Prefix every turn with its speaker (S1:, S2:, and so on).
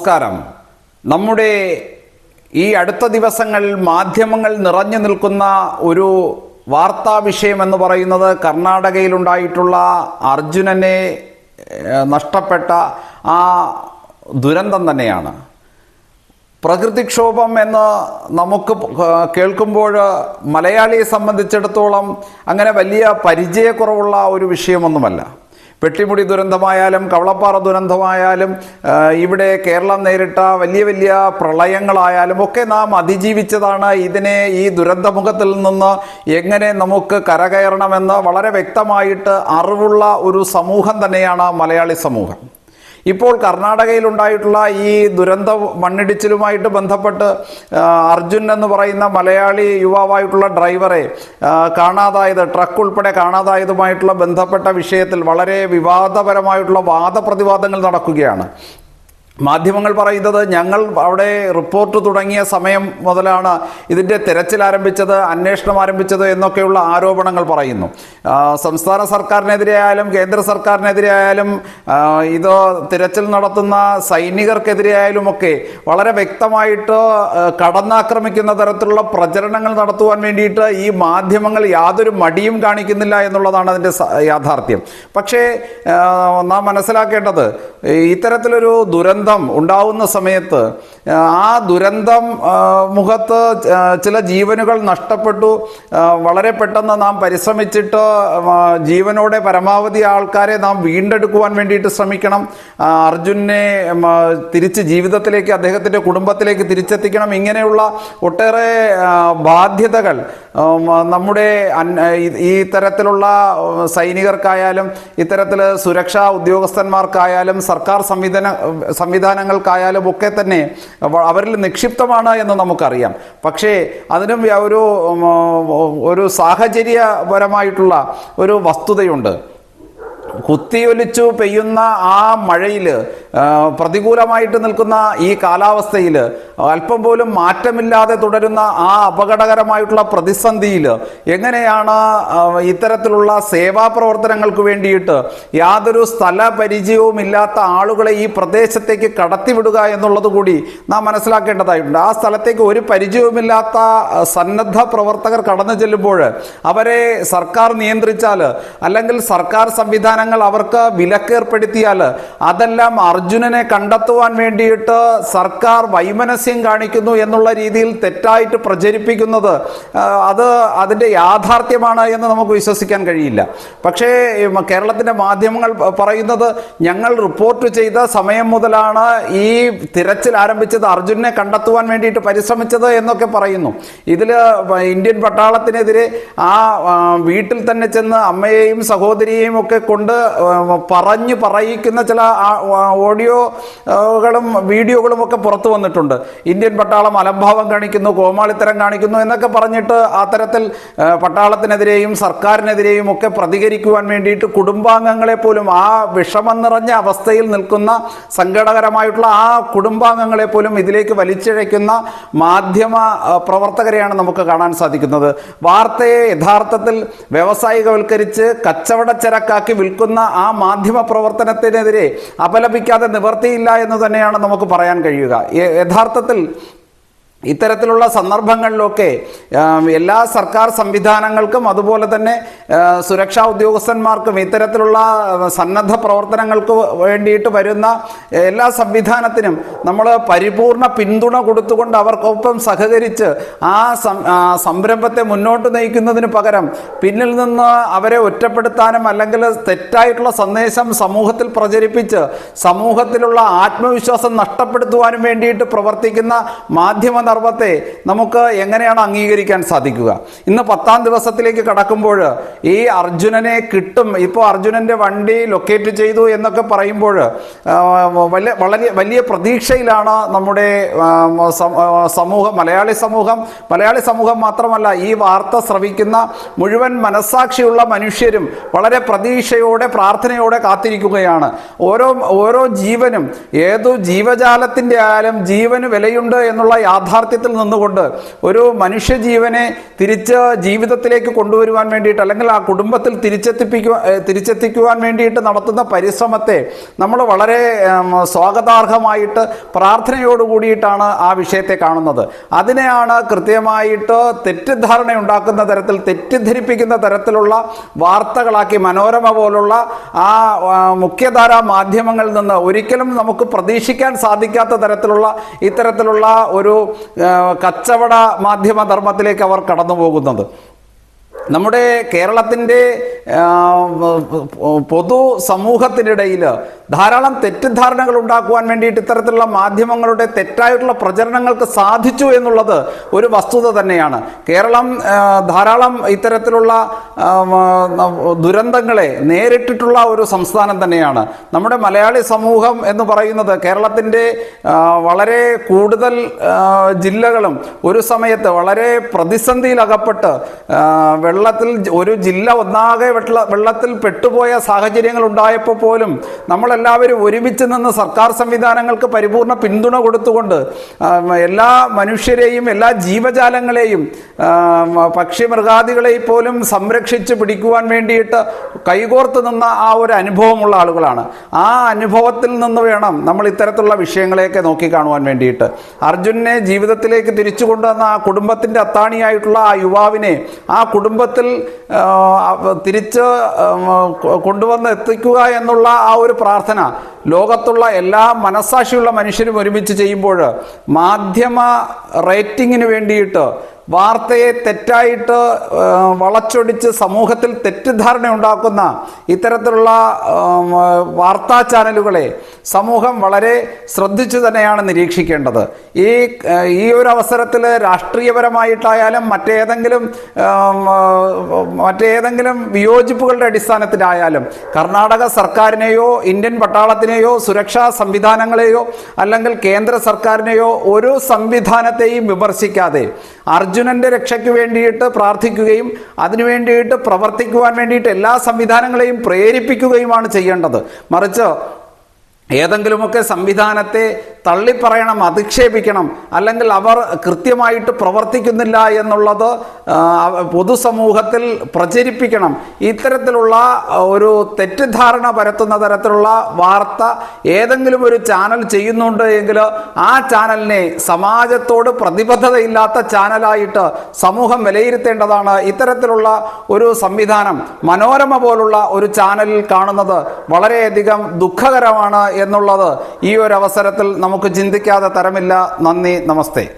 S1: നമസ്കാരം. നമ്മുടെ ഈ അടുത്ത ദിവസങ്ങളിൽ മാധ്യമങ്ങൾ നിറഞ്ഞു നിൽക്കുന്ന ഒരു വാർത്താ വിഷയം എന്ന് പറയുന്നത് കർണാടകയിലുണ്ടായിട്ടുള്ള അർജുനനെ നഷ്ടപ്പെട്ട ആ ദുരന്തം തന്നെയാണ്. പ്രകൃതിക്ഷോഭം എന്ന് നമുക്ക് കേൾക്കുമ്പോൾ മലയാളിയെ സംബന്ധിച്ചിടത്തോളം അങ്ങനെ വലിയ പരിചയക്കുറവുള്ള ഒരു വിഷയമൊന്നുമല്ല. പെട്ടിമുടി ദുരന്തമായാലും കവളപ്പാറ ദുരന്തമായാലും ഇവിടെ കേരളം നേരിട്ട വലിയ വലിയ പ്രളയങ്ങളായാലും ഒക്കെ നാം അതിജീവിച്ചതാണ്. ഇതിനെ ഈ ദുരന്തമുഖത്തിൽ നിന്ന് എങ്ങനെ നമുക്ക് കരകയറണമെന്ന് വളരെ വ്യക്തമായിട്ട് അറിവുള്ള ഒരു സമൂഹം തന്നെയാണ് മലയാളി സമൂഹം. ഇപ്പോൾ കർണാടകയിൽ ഉണ്ടായിട്ടുള്ള ഈ ദുരന്ത മണ്ണിടിച്ചിലുമായിട്ട് ബന്ധപ്പെട്ട് അർജുൻ എന്ന് പറയുന്ന മലയാളി യുവാവായിട്ടുള്ള ഡ്രൈവറെ കാണാതായത് ട്രക്ക് ഉൾപ്പെടെ കാണാതായതുമായിട്ടുള്ള ബന്ധപ്പെട്ട വിഷയത്തിൽ വളരെ വിവാദപരമായിട്ടുള്ള വാദപ്രതിവാദങ്ങൾ നടക്കുകയാണ്. മാധ്യമങ്ങൾ പറയുന്നത് ഞങ്ങൾ അവിടെ റിപ്പോർട്ട് തുടങ്ങിയ സമയം മുതലാണ് ഇതിന്റെ തിരച്ചിൽ ആരംഭിച്ചത് അന്വേഷണം ആരംഭിച്ചത് എന്നൊക്കെയുള്ള ആരോപണങ്ങൾ പറയുന്നു. സംസ്ഥാന സർക്കാരിനെതിരെയായാലും കേന്ദ്ര സർക്കാരിനെതിരെയായാലും ഇത് തിരച്ചിൽ നടത്തുന്ന സൈനികർക്കെതിരെയായാലും ഒക്കെ വളരെ വ്യക്തമായിട്ട് കടന്നാക്രമിക്കുന്ന തരത്തിലുള്ള പ്രചരണങ്ങൾ നടത്തുവാൻ വേണ്ടിയിട്ട് ഈ മാധ്യമങ്ങൾ യാതൊരു മടിയും കാണിക്കുന്നില്ല എന്നുള്ളതാണ് അതിന്റെ യാഥാർത്ഥ്യം. പക്ഷേ നാം മനസ്സിലാക്കേണ്ടത് ഇത്തരത്തിലൊരു ദുരന്തം ഉണ്ടാവുന്ന സമയത്ത് ആ, ദുരന്തം മുഖത്ത് ചില ജീവനുകൾ നഷ്ടപ്പെട്ടു. വളരെ പെട്ടെന്ന് നാം പരിശ്രമിച്ചിട്ട് ജീവനോടെ പരമാവധി ആൾക്കാരെ നാം വീണ്ടെടുക്കുവാൻ വേണ്ടിയിട്ട് ശ്രമിക്കണം. അർജുനെ തിരിച്ച് ജീവിതത്തിലേക്ക് അദ്ദേഹത്തിന്റെ കുടുംബത്തിലേക്ക് തിരിച്ചെത്തിക്കണം. ഇങ്ങനെയുള്ള ഒട്ടേറെ ബാധ്യതകൾ നമ്മുടെ ഈ തരത്തിലുള്ള സൈനികർക്കായാലും ഇത്തരത്തിൽ സുരക്ഷാ ഉദ്യോഗസ്ഥന്മാർക്കായാലും സർക്കാർ സംവിധാന സംവിധാനങ്ങൾക്കായാലും ഒക്കെ തന്നെ അവ- അവരിൽ നിക്ഷിപ്തമാണ് എന്ന് നമുക്കറിയാം. പക്ഷേ അതിനും ഒരു ഒരു സാഹചര്യപരമായിട്ടുള്ള ഒരു വസ്തുതയുണ്ട്. കുത്തിയൊലിച്ചു പെയ്യുന്ന ആ മഴയിൽ പ്രതികൂലമായിട്ട് നിൽക്കുന്ന ഈ കാലാവസ്ഥയിൽ അല്പം പോലും മാറ്റമില്ലാതെ തുടരുന്ന ആ അപകടകരമായിട്ടുള്ള പ്രതിസന്ധിയിൽ എങ്ങനെയാണ് ഇത്തരത്തിലുള്ള സേവാ പ്രവർത്തനങ്ങൾക്ക് വേണ്ടിയിട്ട് യാതൊരു സ്ഥല പരിചയവും ഇല്ലാത്ത ആളുകളെ ഈ പ്രദേശത്തേക്ക് കടത്തിവിടുക എന്നുള്ളത് കൂടി നാം മനസ്സിലാക്കേണ്ടതായിട്ടുണ്ട്. ആ സ്ഥലത്തേക്ക് ഒരു പരിചയവുമില്ലാത്ത സന്നദ്ധ പ്രവർത്തകർ കടന്നു ചെല്ലുമ്പോൾ അവരെ സർക്കാർ നിയന്ത്രിച്ചാൽ അല്ലെങ്കിൽ സർക്കാർ സംവിധാനങ്ങൾ അവർക്ക് വിലക്കേർപ്പെടുത്തിയാൽ അതെല്ലാം അർജുനനെ കണ്ടെത്തുവാൻ വേണ്ടിയിട്ട് സർക്കാർ വൈമനസ്യം കാണിക്കുന്നു എന്നുള്ള രീതിയിൽ തെറ്റായിട്ട് പ്രചരിപ്പിക്കുന്നത് അത് അതിന്റെ യാഥാർത്ഥ്യമാണ് എന്ന് നമുക്ക് വിശ്വസിക്കാൻ കഴിയില്ല. പക്ഷേ കേരളത്തിന്റെ മാധ്യമങ്ങൾ പറയുന്നത് ഞങ്ങൾ റിപ്പോർട്ട് ചെയ്ത സമയം മുതലാണ് ഈ തിരച്ചിൽ ആരംഭിച്ചത് അർജുനെ കണ്ടെത്തുവാൻ വേണ്ടിയിട്ട് പരിശ്രമിച്ചത് എന്നൊക്കെ പറയുന്നു. ഇതിൽ ഇന്ത്യൻ പട്ടാളത്തിനെതിരെ ആ, വീട്ടിൽ തന്നെ ചെന്ന് അമ്മയെയും സഹോദരിയെയും ഒക്കെ കൊണ്ട് ആ, പറഞ്ഞു പറയിക്കുന്ന ചില ഓഡിയോകളും വീഡിയോകളും ഒക്കെ പുറത്തു വന്നിട്ടുണ്ട്. ഇന്ത്യൻ പട്ടാളം അലംഭാവം കാണിക്കുന്നു കോമാളിത്തരം കാണിക്കുന്നു എന്നൊക്കെ പറഞ്ഞിട്ട് അത്തരത്തിൽ പട്ടാളത്തിനെതിരെയും സർക്കാരിനെതിരെയും ഒക്കെ പ്രതികരിക്കുവാൻ വേണ്ടിയിട്ട് കുടുംബാംഗങ്ങളെ പോലും ആ വിഷമം നിറഞ്ഞ അവസ്ഥയിൽ നിൽക്കുന്ന സങ്കടകരമായിട്ടുള്ള ആ കുടുംബാംഗങ്ങളെ പോലും ഇതിലേക്ക് വലിച്ചിഴയ്ക്കുന്ന മാധ്യമ പ്രവർത്തകരെയാണ് നമുക്ക് കാണാൻ സാധിക്കുന്നത്. വാർത്തയെ യഥാർത്ഥത്തിൽ വ്യാവസായികവൽക്കരിച്ച് കച്ചവടച്ചരക്കാക്കി വിൽക്കുന്ന ആ മാധ്യമ പ്രവർത്തനത്തിനെതിരെ അപലപിക്കാതെ നിവർത്തിയില്ല എന്ന് തന്നെയാണ് നമുക്ക് പറയാൻ കഴിയുക. യഥാർത്ഥത്തിൽ ഇത്തരത്തിലുള്ള സന്ദർഭങ്ങളിലൊക്കെ എല്ലാ സർക്കാർ സംവിധാനങ്ങൾക്കും അതുപോലെ തന്നെ സുരക്ഷാ ഉദ്യോഗസ്ഥന്മാർക്കും ഇത്തരത്തിലുള്ള സന്നദ്ധ പ്രവർത്തനങ്ങൾക്ക് വേണ്ടിയിട്ട് വരുന്ന എല്ലാ സംവിധാനത്തിനും നമ്മൾ പരിപൂർണ പിന്തുണ കൊടുത്തുകൊണ്ട് അവർക്കൊപ്പം സഹകരിച്ച് ആ സംരംഭത്തെ മുന്നോട്ട് നയിക്കുന്നതിന് പകരം പിന്നിൽ നിന്ന് അവരെ ഒറ്റപ്പെടുത്താനും അല്ലെങ്കിൽ തെറ്റായിട്ടുള്ള സന്ദേശം സമൂഹത്തിൽ പ്രചരിപ്പിച്ച് സമൂഹത്തിലുള്ള ആത്മവിശ്വാസം നഷ്ടപ്പെടുത്തുവാനും വേണ്ടിയിട്ട് പ്രവർത്തിക്കുന്ന മാധ്യമ നർമ്മത്തെ നമുക്ക് എങ്ങനെയാണ് അംഗീകരിക്കാൻ സാധിക്കുക? ഇന്ന് പത്താം ദിവസത്തിലേക്ക് കടക്കുമ്പോൾ ഈ അർജുനനെ കിട്ടും. ഇപ്പോൾ അർജുനന്റെ വണ്ടി ലൊക്കേറ്റ് ചെയ്തു എന്നൊക്കെ പറയുമ്പോൾ വലിയ വളരെ വലിയ പ്രതീക്ഷയിലാണ് നമ്മുടെ സമൂഹം മലയാളി സമൂഹം. മലയാളി സമൂഹം മാത്രമല്ല ഈ വാർത്ത ശ്രവിക്കുന്ന മുഴുവൻ മനസ്സാക്ഷിയുള്ള മനുഷ്യരും വളരെ പ്രതീക്ഷയോടെ പ്രാർത്ഥനയോടെ കാത്തിരിക്കുകയാണ്. ഓരോ ഓരോ ജീവനും ഏതു ജീവജാലത്തിന്റെ ആയാലും ജീവന് വിലയുണ്ട് എന്നുള്ള യാഥാർത്ഥ്യം യാഥാർത്ഥ്യത്തിൽ നിന്നുകൊണ്ട് ഒരു മനുഷ്യജീവനെ തിരിച്ച് ജീവിതത്തിലേക്ക് കൊണ്ടുവരുവാൻ വേണ്ടിയിട്ട് അല്ലെങ്കിൽ ആ കുടുംബത്തിൽ തിരിച്ചെത്തിപ്പിക്കുവാൻ തിരിച്ചെത്തിക്കുവാൻ വേണ്ടിയിട്ട് നടത്തുന്ന പരിശ്രമത്തെ നമ്മൾ വളരെ സ്വാഗതാർഹമായിട്ട് പ്രാർത്ഥനയോട് കൂടിയിട്ടാണ് ആ വിഷയത്തെ കാണുന്നത്. അതിനെയാണ് കൃത്യമായിട്ട് തെറ്റിദ്ധാരണ ഉണ്ടാക്കുന്ന തരത്തിൽ തെറ്റിദ്ധരിപ്പിക്കുന്ന തരത്തിലുള്ള വാർത്തകളാക്കി മനോരമ പോലുള്ള ആ മുഖ്യധാരാ മാധ്യമങ്ങളിൽ നിന്ന് ഒരിക്കലും നമുക്ക് പ്രതീക്ഷിക്കാൻ സാധിക്കാത്ത തരത്തിലുള്ള ഇത്തരത്തിലുള്ള ഒരു കച്ചവട മാധ്യമ ധർമ്മത്തിലേക്ക് അവർ കടന്നു പോകുന്നത് നമ്മുടെ കേരളത്തിന്റെ പൊതു സമൂഹത്തിനിടയിൽ ധാരാളം തെറ്റിദ്ധാരണകൾ ഉണ്ടാക്കുവാൻ വേണ്ടിയിട്ട് ഇത്തരത്തിലുള്ള മാധ്യമങ്ങളുടെ തെറ്റായിട്ടുള്ള പ്രചരണങ്ങൾക്ക് സാധിച്ചു എന്നുള്ളത് ഒരു വസ്തുത തന്നെയാണ്. കേരളം ധാരാളം ഇത്തരത്തിലുള്ള ദുരന്തങ്ങളെ നേരിട്ടിട്ടുള്ള ഒരു സംസ്ഥാനം തന്നെയാണ്. നമ്മുടെ മലയാളി സമൂഹം എന്ന് പറയുന്നത് കേരളത്തിന്റെ വളരെ കൂടുതൽ ജില്ലകളും ഒരു സമയത്ത് വളരെ പ്രതിസന്ധിയിലകപ്പെട്ട് വെള്ളത്തിൽ ഒരു ജില്ല ഒന്നാകെ വെള്ള വെള്ളത്തിൽ പെട്ടുപോയ സാഹചര്യങ്ങൾ ഉണ്ടായപ്പോൾ പോലും നമ്മളെല്ലാവരും ഒരുമിച്ച് നിന്ന് സർക്കാർ സംവിധാനങ്ങൾക്ക് പരിപൂർണ പിന്തുണ കൊടുത്തുകൊണ്ട് എല്ലാ മനുഷ്യരെയും എല്ലാ ജീവജാലങ്ങളെയും പക്ഷി മൃഗാദികളെ പോലും സംരക്ഷിച്ച് പിടിക്കുവാൻ വേണ്ടിയിട്ട് കൈകോർത്ത് നിന്ന ആ ഒരു അനുഭവമുള്ള ആളുകളാണ്. ആ അനുഭവത്തിൽ നിന്ന് വേണം നമ്മൾ ഇത്തരത്തിലുള്ള വിഷയങ്ങളെയൊക്കെ നോക്കിക്കാണുവാൻ വേണ്ടിയിട്ട്. അർജുനെ ജീവിതത്തിലേക്ക് തിരിച്ചു കൊണ്ടുവന്ന ആ കുടുംബത്തിന്റെ അത്താണിയായിട്ടുള്ള ആ യുവാവിനെ ആ കുടുംബത്തിൽ ആ, തിരിച്ച് കൊണ്ടുവന്ന് എത്തിക്കുക എന്നുള്ള ആ ഒരു പ്രാർത്ഥന ലോകത്തുള്ള എല്ലാ മനസ്സാക്ഷിയുള്ള മനുഷ്യരും ഒരുമിച്ച് ചെയ്യുമ്പോൾ മാധ്യമ റേറ്റിങ്ങിന് വേണ്ടിയിട്ട് വാർത്തയെ തെറ്റായിട്ട് വളച്ചൊടിച്ച് സമൂഹത്തിൽ തെറ്റിദ്ധാരണ ഉണ്ടാക്കുന്ന ഇത്തരത്തിലുള്ള വാർത്താ ചാനലുകളെ സമൂഹം വളരെ ശ്രദ്ധിച്ചു തന്നെയാണ് നിരീക്ഷിക്കേണ്ടത്. ഈ ഈ ഒരു അവസരത്തിൽ രാഷ്ട്രീയപരമായിട്ടായാലും മറ്റേതെങ്കിലും മറ്റേതെങ്കിലും വിയോജിപ്പുകളുടെ അടിസ്ഥാനത്തിലായാലും കർണാടക സർക്കാരിനെയോ ഇന്ത്യൻ പട്ടാളത്തിനെയോ സുരക്ഷാ സംവിധാനങ്ങളെയോ അല്ലെങ്കിൽ കേന്ദ്ര സർക്കാരിനെയോ ഒരു സംവിധാനത്തെയും വിമർശിക്കാതെ അർജുനന്റെ രക്ഷയ്ക്ക് വേണ്ടിയിട്ട് പ്രാർത്ഥിക്കുകയും അതിനു വേണ്ടിയിട്ട് പ്രവർത്തിക്കുവാൻ വേണ്ടിയിട്ട് എല്ലാ സംവിധാനങ്ങളെയും പ്രേരിപ്പിക്കുകയുമാണ് ചെയ്യേണ്ടത്. മറിച്ച് ഏതെങ്കിലുമൊക്കെ സംവിധാനത്തെ തള്ളിപ്പറയണം അധിക്ഷേപിക്കണം അല്ലെങ്കിൽ അവർ കൃത്യമായിട്ട് പ്രവർത്തിക്കുന്നില്ല എന്നുള്ളത് പൊതുസമൂഹത്തിൽ പ്രചരിപ്പിക്കണം. ഇത്തരത്തിലുള്ള ഒരു തെറ്റിദ്ധാരണ പരത്തുന്ന തരത്തിലുള്ള വാർത്ത ഏതെങ്കിലും ഒരു ചാനൽ ചെയ്യുന്നുണ്ട് എങ്കിൽ ആ ചാനലിനെ സമാജത്തോട് പ്രതിബദ്ധതയില്ലാത്ത ചാനലായിട്ട് സമൂഹം വിലയിരുത്തേണ്ടതാണ്. ഇത്തരത്തിലുള്ള ഒരു സംവിധാനം മനോരമ പോലുള്ള ഒരു ചാനലിൽ കാണുന്നത് വളരെയധികം ദുഃഖകരമാണ് എന്നുള്ളത് ഈ ഒരു അവസരത്തിൽ നമുക്ക് ചിന്തിക്കാതെ തരമില്ല. നന്ദി നമസ്തേ.